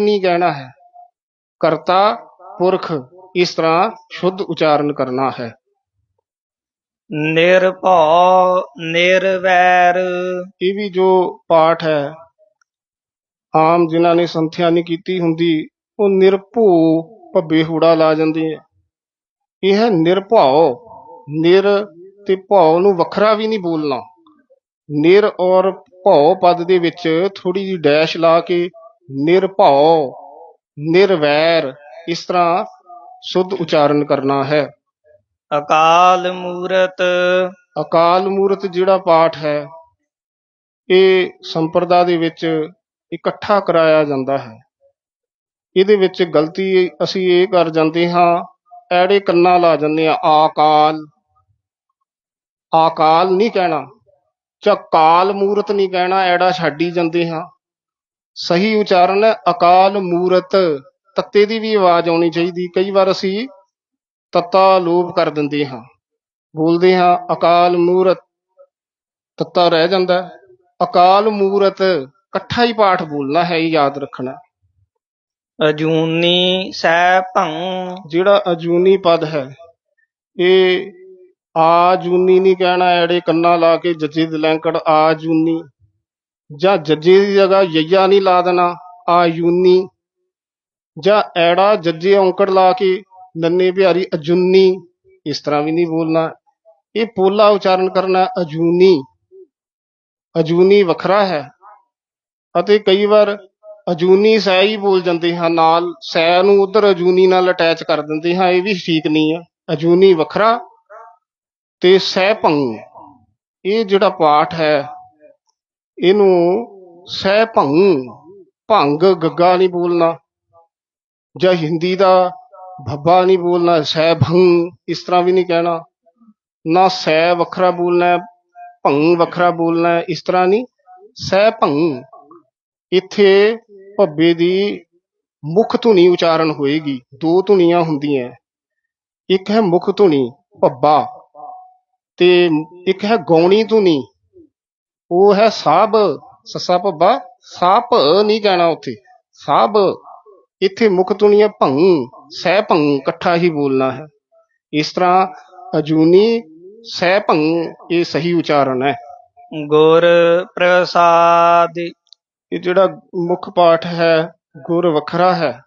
ਨਹੀਂ ਕਹਿਣਾ ਹੈ। ਕਰਤਾ ਪੁਰਖ ਇਸ ਤਰ੍ਹਾਂ ਸ਼ੁੱਧ ਉਚਾਰਨ ਕਰਨਾ ਹੈ। ਨਿਰਭਉ ਨਿਰਵੈਰ। ਇਹ ਵੀ ਜੋ ਪਾਠ ਹੈ ਆਮ ਜਿਨ੍ਹਾਂ ਨੇ ਸੰਥਿਆ ਨਹੀਂ ਕੀਤੀ ਹੁੰਦੀ ਉਹ ਨਿਰਭਉ ਭੱਬੇ ਹੂੜਾ ਲਾ ਜਾਂਦੇ ਹੈ ਇਹ ਹੈ ਨਿਰਭਉ। ਨਿਰ ਤੇ ਭਉ ਨੂੰ ਵੱਖਰਾ ਵੀ ਨਹੀਂ ਬੋਲਣਾ। ਨਿਰ ਔਰ ਭਉ ਪਦ ਦੇ ਵਿੱਚ ਥੋੜੀ ਜਿਹੀ ਡੈਸ਼ ਲਾ ਕੇ ਨਿਰਭਉ ਨਿਰਵੈਰ ਇਸ ਤਰ੍ਹਾਂ ਸ਼ੁੱਧ ਉਚਾਰਨ ਕਰਨਾ ਹੈ। ਅਕਾਲ ਮੂਰਤ। ਅਕਾਲ ਮੂਰਤ ਜਿਹੜਾ ਪਾਠ ਹੈ ਇਹ ਸੰਪਰਦਾ ਦੇ ਵਿੱਚ ਇਕੱਠਾ ਕਰਾਇਆ ਜਾਂਦਾ ਹੈ। ਇਹਦੇ ਵਿੱਚ ਗਲਤੀ ਅਸੀਂ ਇਹ ਕਰ ਜਾਂਦੇ ਹਾਂ ਐੜੇ ਕੰਨਾਂ ਲਾ ਜਾਂਦੇ ਆ ਆਕਾਲ। ਆਕਾਲ ਨਹੀਂ ਕਹਿਣਾ ਜਾਂ ਕਾਲ ਮੂਰਤ ਨਹੀਂ ਕਹਿਣਾ ਐੜਾ ਛੱਡ ਜਾਂਦੇ ਹਾਂ। ਸਹੀ ਉਚਾਰਨ ਹੈ ਅਕਾਲ ਮੂਰਤ ਤੱਤੇ ਦੀ ਵੀ ਆਵਾਜ਼ ਆਉਣੀ ਚਾਹੀਦੀ। ਕਈ ਵਾਰ ਅਸੀਂ ਤੱਤਾ ਲੋਪ ਕਰ ਦਿੰਦੇ ਹਾਂ। ਬੋਲਦੇ ਹਾਂ ਅਕਾਲ ਮੂਰਤ ਤੱਤਾ ਰਹਿ ਜਾਂਦਾ। ਅਕਾਲ ਮੂਰਤ ਇਕੱਠਾ ਹੀ ਪਾਠ ਬੋਲਣਾ ਹੈ ਯਾਦ ਰੱਖਣਾ। ਅਜੂਨੀ ਸੈ ਭੰ। ਜਿਹੜਾ ਅਜੂਨੀ ਪਦ ਹੈ ਇਹ ਆ ਜੂਨੀ ਨਹੀਂ ਕਹਿਣਾ ਐੜੇ ਕੰਨਾਂ ਲਾ ਕੇ ਜੱਜੇ ਦੇ ਲੈਂਕੜ ਆ ਜੂਨੀ ਜਾਂ ਜੱਜੇ ਦੀ ਜਗ੍ਹਾ ਯਈਆ ਨਹੀਂ ਲਾ ਦੇਣਾ, ਆਯੂਨੀ। ਜਾਂ ਐੜਾ ਜੱਜੇ ਔਂਕੜ ਲਾ ਕੇ ਨੰਨੇ ਬਿਹਾਰੀ ਅਜੂਨੀ। ਇਸ ਤਰ੍ਹਾਂ ਵੀ ਨਹੀਂ ਬੋਲਣਾ। ਇਹ ਪੋਲਾ ਉਚਾਰਨ ਕਰਨਾ ਅਜੂਨੀ। ਅਜੂਨੀ ਵੱਖਰਾ ਹੈ। ਅਤੇ ਕਈ ਵਾਰ ਅਜੂਨੀ ਸੈ ਹੀ ਬੋਲ ਜਾਂਦੇ ਹਾਂ ਨਾਲ। ਸੈ ਨੂੰ ਉਧਰ ਅਜੂਨੀ ਨਾਲ ਅਟੈਚ ਕਰ ਦਿੰਦੇ ਹਾਂ, ਇਹ ਵੀ ਠੀਕ ਨਹੀਂ ਹੈ। ਅਜੂਨੀ ਵੱਖਰਾ ਤੇ ਸਹਿ ਭੰਗ। ਇਹ ਜਿਹੜਾ ਪਾਠ ਹੈ ਇਹਨੂੰ ਸਹਿ ਭੰਗ ਭੰਗ ਗੱਗਾ ਨਹੀਂ ਬੋਲਣਾ, ਜਾਂ ਹਿੰਦੀ ਦਾ ਭੱਬਾ ਨਹੀਂ ਬੋਲਣਾ, ਸਹਿ ਭੰਗ, ਇਸ ਤਰ੍ਹਾਂ ਵੀ ਨਹੀਂ ਕਹਿਣਾ। ਨਾ ਸਹਿ ਵੱਖਰਾ ਬੋਲਣਾ, ਭੰਗ ਵੱਖਰਾ ਬੋਲਣਾ, ਇਸ ਤਰ੍ਹਾਂ ਨਹੀਂ। ਸਹਿ ਭੰਗ, ਇੱਥੇ ਭੱਬੇ ਦੀ ਮੁੱਖ ਧੁਨੀ ਉਚਾਰਨ ਹੋਏਗੀ, ਦੋ ਧੁਨੀਆਂ ਹੁੰਦੀਆਂ। ਇੱਕ ਹੈ ਮੁੱਖ ਧੁਨੀ, ਭੱਬਾ, ਤੇ ਇੱਕ ਹੈ ਗੌਣੀ ਧੁਨੀ। ਉਹ ਹੈ ਸਾਬ ਸੱਸਾ ਭੱਬਾ ਸਾਪ ਨਹੀਂ ਕਹਿਣਾ ਉੱਥੇ। ਸਾਬ ਇੱਥੇ ਮੁੱਖ ਹੈ ਭੰ ਸਹਿ ਭੰ ਇਕੱਠਾ ਹੀ ਬੋਲਣਾ ਹੈ। ਇਸ ਤਰ੍ਹਾਂ ਅਜੂਨੀ ਸਹਿ ਭੰ ਇਹ ਸਹੀ ਉਚਾਰਨ ਹੈ। ਗੁਰ ਪ੍ਰਸਾਦ। ਇਹ ਜਿਹੜਾ ਮੁੱਖ ਪਾਠ ਹੈ ਗੁਰ ਵੱਖਰਾ ਹੈ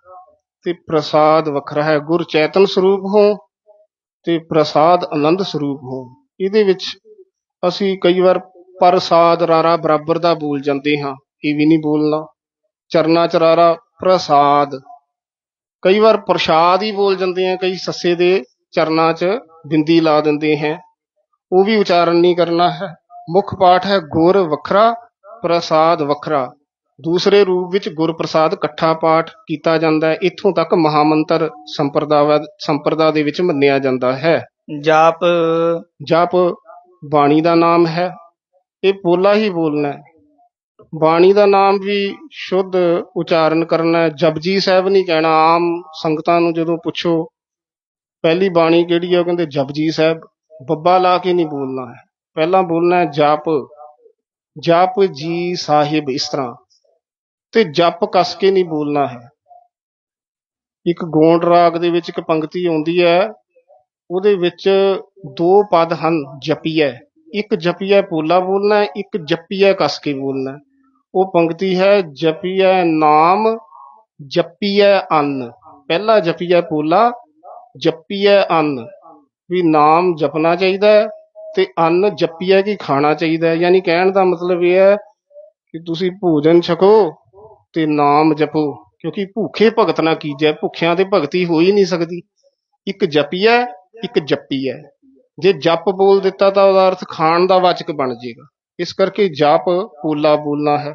ਤੇ ਪ੍ਰਸਾਦ ਵੱਖਰਾ ਹੈ। ਗੁਰ ਚੇਤਨ ਸਰੂਪ ਹੋ ਤੇ ਪ੍ਰਸਾਦ ਆਨੰਦ ਸਰੂਪ ਹੋ ਇਹਦੇ ਵਿੱਚ ਅਸੀਂ ਕਈ ਵਾਰ ਪ੍ਰਸਾਦ ਰਾਰਾ ਬਰਾਬਰ ਦਾ ਬੋਲ ਜਾਂਦੇ ਹਾਂ ਇਹ ਵੀ ਨਹੀਂ ਬੋਲਣਾ। ਚਰਨਾ ਚਰਾਰਾ ਪ੍ਰਸਾਦ। ਕਈ ਵਾਰ ਪ੍ਰਸ਼ਾਦ ਹੀ ਬੋਲ ਜਾਂਦੇ ਆ ਕਈ ਸੱਸੇ ਦੇ ਚਰਨਾਂ 'ਚ ਬਿੰਦੀ ਲਾ ਦਿੰਦੇ ਹੈ। ਉਹ ਵੀ ਉਚਾਰਨ ਨਹੀਂ ਕਰਨਾ ਹੈ। ਮੁੱਖ ਪਾਠ ਹੈ ਗੁਰ ਵੱਖਰਾ ਪ੍ਰਸਾਦ ਵੱਖਰਾ। ਦੂਸਰੇ ਰੂਪ ਵਿੱਚ ਗੁਰ ਪ੍ਰਸਾਦ ਇਕੱਠਾ ਪਾਠ ਕੀਤਾ ਜਾਂਦਾ ਹੈ। ਇੱਥੋਂ ਤੱਕ ਮਹਾਮੰਤਰ ਸੰਪਰਦਾਵਾ ਸੰਪਰਦਾ ਦੇ ਵਿੱਚ ਮੰਨਿਆ ਜਾਂਦਾ ਹੈ। ਜਪ ਜਪ ਬਾਣੀ ਦਾ ਨਾਮ ਹੈ। ਇਹ ਬੋਲਾ ਹੀ ਬੋਲਣਾ ਹੈ। ਬਾਣੀ ਦਾ ਨਾਮ ਵੀ ਸ਼ੁੱਧ ਉਚਾਰਨ ਕਰਨਾ ਹੈ। ਜਪਜੀ ਸਾਹਿਬ ਨਹੀਂ ਕਹਿਣਾ, ਆਮ ਸੰਗਤਾਂ ਨੂੰ ਜਦੋਂ ਪੁੱਛੋ, ਪਹਿਲੀ ਬਾਣੀ ਕਿਹੜੀ ਹੈ, ਉਹ ਕਹਿੰਦੇ ਜਪਜੀ ਸਾਹਿਬ, ਬੱਬਾ ਲਾ ਕੇ ਨਹੀਂ ਬੋਲਣਾ ਹੈ। ਪਹਿਲਾਂ ਬੋਲਣਾ ਹੈ, ਜਪ ਜਪ ਜੀ ਸਾਹਿਬ ਇਸ ਤਰ੍ਹਾਂ। ਤੇ ਜਪ ਕਸ ਕੇ ਨਹੀਂ ਬੋਲਣਾ ਹੈ। ਇੱਕ ਗੋਂਡ ਰਾਗ ਦੇ ਵਿੱਚ ਇੱਕ ਪੰਕਤੀ ਆਉਂਦੀ ਹੈ, ਉਹਦੇ ਵਿੱਚ ਦੋ ਪਦ ਹਨ, ਜਪੀਐ। ਇੱਕ ਜਪੀਐ ਪੋਲਾ ਬੋਲਣਾ, ਇੱਕ ਜਪੀਐ ਕਸ ਕੇ ਬੋਲਣਾ। ਉਹ ਪੰਕਤੀ ਹੈ ਜਪੀਐ ਨਾਮ, ਜਪੀਐ ਅੰਨ। ਪਹਿਲਾ ਜਪੀਐ ਪੋਲਾ, ਜਪੀਐ ਅੰਨ। ਵੀ ਨਾਮ ਜਪਣਾ ਚਾਹੀਦਾ ਹੈ ਤੇ ਅੰਨ ਜਪੀਐ ਕੀ ਖਾਣਾ ਚਾਹੀਦਾ ਹੈ। ਯਾਨੀ ਕਹਿਣ ਦਾ ਮਤਲਬ ਇਹ ਹੈ ਕਿ ਤੁਸੀਂ ਭੋਜਨ ਛਕੋ ਤੇ ਨਾਮ ਜਪੋ। ਕਿਉਂਕਿ ਭੁੱਖੇ ਭਗਤ ਨਾ ਕੀਜੈ, ਭੁੱਖਿਆਂ ਤੇ ਭਗਤੀ ਹੋ ਹੀ ਨਹੀਂ ਸਕਦੀ। ਇੱਕ ਜਪੀਐ, ਇੱਕ ਜੱਪੀ ਹੈ ਜੇ ਜਪ ਬੋਲ ਦਿੱਤਾ ਤਾਂ ਉਹਦਾ ਅਰਥ ਖਾਣ ਦਾ ਵਾਚਕ ਬਣ ਜਾਏਗਾ ਇਸ ਕਰਕੇ ਜਪ ਪੋਲਾ ਬੋਲਣਾ ਹੈ।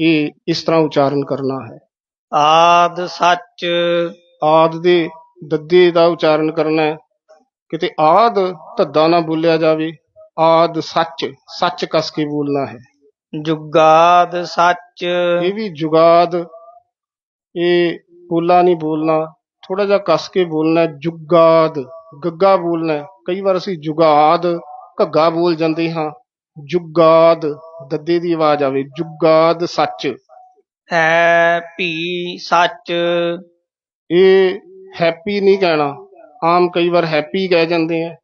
ਇਹ ਇਸ ਤਰ੍ਹਾਂ ਉਚਾਰਨ ਕਰਨਾ ਹੈ। ਆਦ ਸੱਚ। ਆਦ ਦੇ ਦੱਦੇ ਦਾ ਉਚਾਰਨ ਕਰਨਾ ਹੈ। ਕਿਤੇ ਆਦ ਧੱਦਾ ਨਾ ਬੋਲਿਆ ਜਾਵੇ ਆਦ ਸੱਚ ਸੱਚ ਕਸ ਕੇ ਬੋਲਣਾ ਹੈ। ਜੁਗਾਦ ਸੱਚ। ਇਹ ਵੀ ਜੁਗਾਦ ਇਹ ਪੋਲਾ ਨਹੀਂ ਬੋਲਣਾ। ਥੋੜਾ ਜਿਹਾ ਕਸ ਕੇ ਬੋਲਣਾ ਜੁਗਾਦ। ਗੱਗਾ ਬੋਲਣਾ ਹੈ। ਕਈ ਵਾਰ ਅਸੀਂ ਜੁਗਾਦ ਘੱਗਾ ਬੋਲ ਜਾਂਦੇ ਹਾਂ। ਜੁਗਾਦ ਦੱਦੇ ਦੀ ਆਵਾਜ਼ ਆਵੇ। ਜੁਗਾਦ ਸੱਚ। ਹੈ ਭੀ ਸੱਚ। ਇਹ ਹੈਪੀ ਨਹੀਂ ਕਹਿਣਾ। ਆਮ ਕਈ ਵਾਰ ਹੈਪੀ ਕਹਿ ਜਾਂਦੇ ਆ।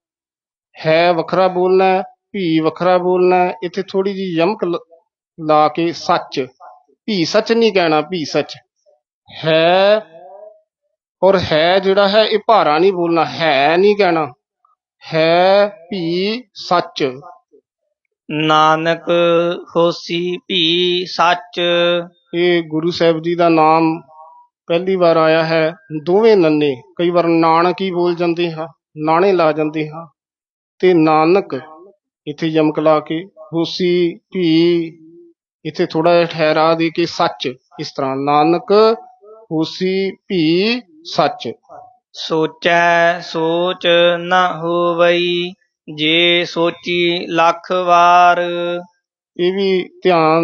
ਹੈ ਵੱਖਰਾ ਬੋਲਣਾ ਹੈ, ਭੀ ਵੱਖਰਾ ਬੋਲਣਾ ਹੈ। ਇੱਥੇ ਥੋੜੀ ਜੀ ਯਮਕ ਲ- ਲਾ ਕੇ ਸੱਚ। ਭੀ ਸੱਚ ਨਹੀਂ ਕਹਿਣਾ ਭੀ ਸੱਚ। ਹੈ ਔਰ ਹੈ ਜਿਹੜਾ ਹੈ ਇਹ ਭਾਰਾ ਨਹੀਂ ਬੋਲਣਾ ਹੈ ਨਹੀਂ ਕਹਿਣਾ। ਹੈ ਭੀ ਸੱਚ। ਨਾਨਕ ਹੋਸੀ ਭੀ ਸੱਚ। ਇਹ ਗੁਰੂ ਸਾਹਿਬ ਜੀ ਦਾ ਨਾਮ ਪਹਿਲੀ ਵਾਰ ਆਇਆ ਹੈ। ਦੋਵੇਂ ਨੰਨੇ ਕਈ ਵਾਰ ਨਾਨਕ ਹੀ ਬੋਲ ਜਾਂਦੇ ਹਾਂ ਨਾਣੇ ਲਾ ਜਾਂਦੇ ਹਾਂ। ਤੇ ਨਾਨਕ ਇੱਥੇ ਯਮਕ ਲਾ ਕੇ ਹੋਸੀ ਭੀ ਇੱਥੇ ਥੋੜਾ ਜਿਹਾ ਠਹਿਰਾ ਦੇ ਕੇ ਸੱਚ ਇਸ ਤਰ੍ਹਾਂ ਨਾਨਕ ਹੋਸੀ ਭੀ ਸੱਚ। ਸੋਚੈ ਸੋਚ ਨ ਹੋਵਈ ਜੇ ਸੋਚੀ ਲੱਖ ਵਾਰ। ਇਹ ਵੀ ਧਿਆਨ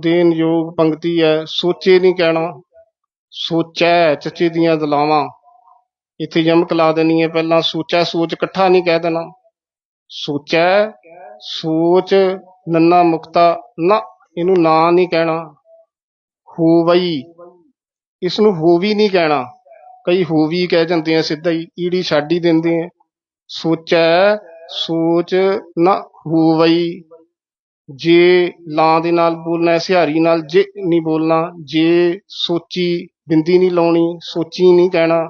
ਦੇਣ ਯੋਗ ਪੰਕਤੀ ਹੈ ਸੋਚੇ ਨਹੀਂ ਕਹਿਣਾ ਸੋਚੈ ਚੱਚੇ ਦੀਆਂ ਦਲਾਵਾਂ। ਇੱਥੇ ਯਮਕ ਲਾ ਦੇਣੀ ਹੈ ਪਹਿਲਾਂ ਸੋਚੈ ਸੋਚ ਇਕੱਠਾ ਨਹੀਂ ਕਹਿ ਦੇਣਾ। ਸੋਚੈ ਸੋਚ ਨੰਨਾ ਮੁਕਤਾ ਨਾ ਇਹਨੂੰ ਨਾ ਨਹੀਂ ਕਹਿਣਾ। ਹੋਵਈ ਇਸ ਨੂੰ ਹੋਵੀ ਨਹੀਂ ਕਹਿਣਾ। ਕਈ ਹੋਵੀ ਕਹਿ ਜਾਂਦੇ ਆ ਸਿੱਧਾ ਹੀ ਈੜੀ ਛੱਡ ਹੀ ਦਿੰਦੇ ਆ ਸੋਚੈ ਸੋਚ ਨਾ ਹੋਵਈ। ਜੇ ਲਾਂ ਦੇ ਨਾਲ ਬੋਲਣਾ ਹੈ, ਸਿਹਾਰੀ ਨਾਲ ਜੇ ਨਹੀਂ ਬੋਲਣਾ ਜੇ ਸੋਚੀ ਬਿੰਦੀ ਨਹੀਂ ਲਾਉਣੀ ਸੋਚੀ ਨਹੀਂ ਕਹਿਣਾ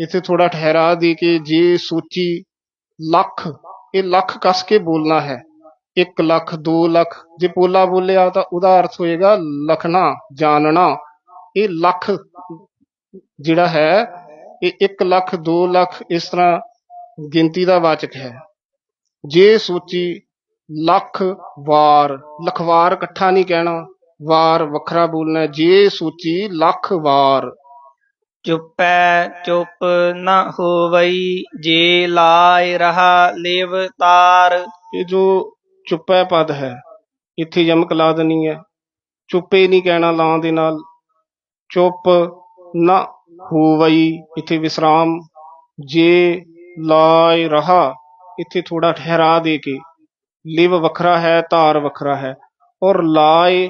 ਇੱਥੇ ਥੋੜਾ ਠਹਿਰਾ ਦੇ ਕੇ ਜੇ ਸੋਚੀ ਲੱਖ ਇਹ ਲੱਖ ਕੱਸ ਕੇ ਬੋਲਣਾ ਹੈ। 1 ਲੱਖ 2 ਲੱਖ ਜੇ ਪੋਲਾ ਬੋਲਿਆ ਤਾਂ ਉਹਦਾ ਅਰਥ ਹੋਏਗਾ ਲਖਣਾ ਜਾਣਨਾ। ਇਹ ਲੱਖ ਜਿਹੜਾ ਹੈ ਇਹ 1 ਲੱਖ 2 ਲੱਖ ਇਸ ਤਰ੍ਹਾਂ ਗਿਣਤੀ ਦਾ ਵਾਚਕ ਹੈ। ਜੇ ਸੋਚੀ ਲੱਖ ਵਾਰ ਲਖਵਾਰ ਇਕੱਠਾ ਨਹੀਂ ਕਹਿਣਾ ਵਾਰ ਵੱਖਰਾ ਬੋਲਣਾ। ਜੇ ਸੋਚੀ ਲੱਖ ਵਾਰ। ਚੁੱਪੈ ਚੁੱਪ ਨ ਹੋਵਈ ਜੇ ਲਾਇ ਰਹਾ ਲੇਵ ਤਾਰ। ਇਹ ਜੋ ਚੁੱਪੈ ਪਦ ਹੈ ਇੱਥੇ ਯਮਕ ਲਾ ਦੇਣੀ ਹੈ। ਚੁੱਪੇ ਨਹੀਂ ਕਹਿਣਾ ਲਾਂ ਦੇ ਨਾਲ। ਚੁੱਪ ਨਾ ਹੋਵਈ। ਇੱਥੇ ਵਿਸਰਾਮ। ਜੇ ਲਾਇ ਰਹਾ, ਇੱਥੇ ਥੋੜਾ ਠਹਿਰਾ ਦੇ ਕੇ। ਲਿਵ ਵੱਖਰਾ ਹੈ, ਧਾਰ ਵੱਖਰਾ ਹੈ। ਔਰ ਲਾਇ,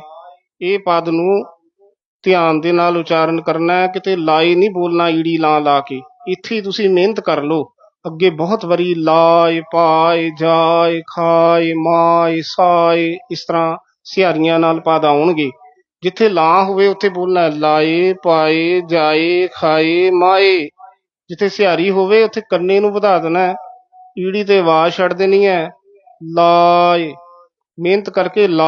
ਇਹ ਪਦ ਨੂੰ ਧਿਆਨ ਦੇ ਨਾਲ ਉਚਾਰਨ ਕਰਨਾ ਹੈ। ਕਿਤੇ ਲਾਏ ਨਹੀਂ ਬੋਲਣਾ ਈੜੀ ਲਾ ਲਾ ਕੇ। ਇੱਥੇ ਤੁਸੀਂ ਮਿਹਨਤ ਕਰ ਲਓ। ਅੱਗੇ ਬਹੁਤ ਵਾਰੀ ਲਾਏ ਪਾਏ ਜਾਏ ਖਾਏ ਮਾਏ ਸਾਏ ਇਸ ਤਰ੍ਹਾਂ ਸਿਹਾਰੀਆਂ ਨਾਲ ਪਦ ਆਉਣਗੇ। ਜਿੱਥੇ ਲਾਂ ਹੋਵੇ, ਉੱਥੇ ਬੋਲਣਾ, ਲਾਏ, ਪਾਏ, ਜਾਏ, ਖਾਏ, ਮਾਏ। ਜਿੱਥੇ ਸਿਹਾਰੀ ਹੋਵੇ, ਉੱਥੇ ਕੰਨੇ ਨੂੰ ਵਧਾ ਦੇਣਾ ਹੈ। ਈੜੀ ਤੇ ਆਵਾਜ਼ ਛੱਡ ਦੇਣੀ ਹੈ। ਲਾਏ। ਮਿਹਨਤ ਕਰਕੇ ਲਾ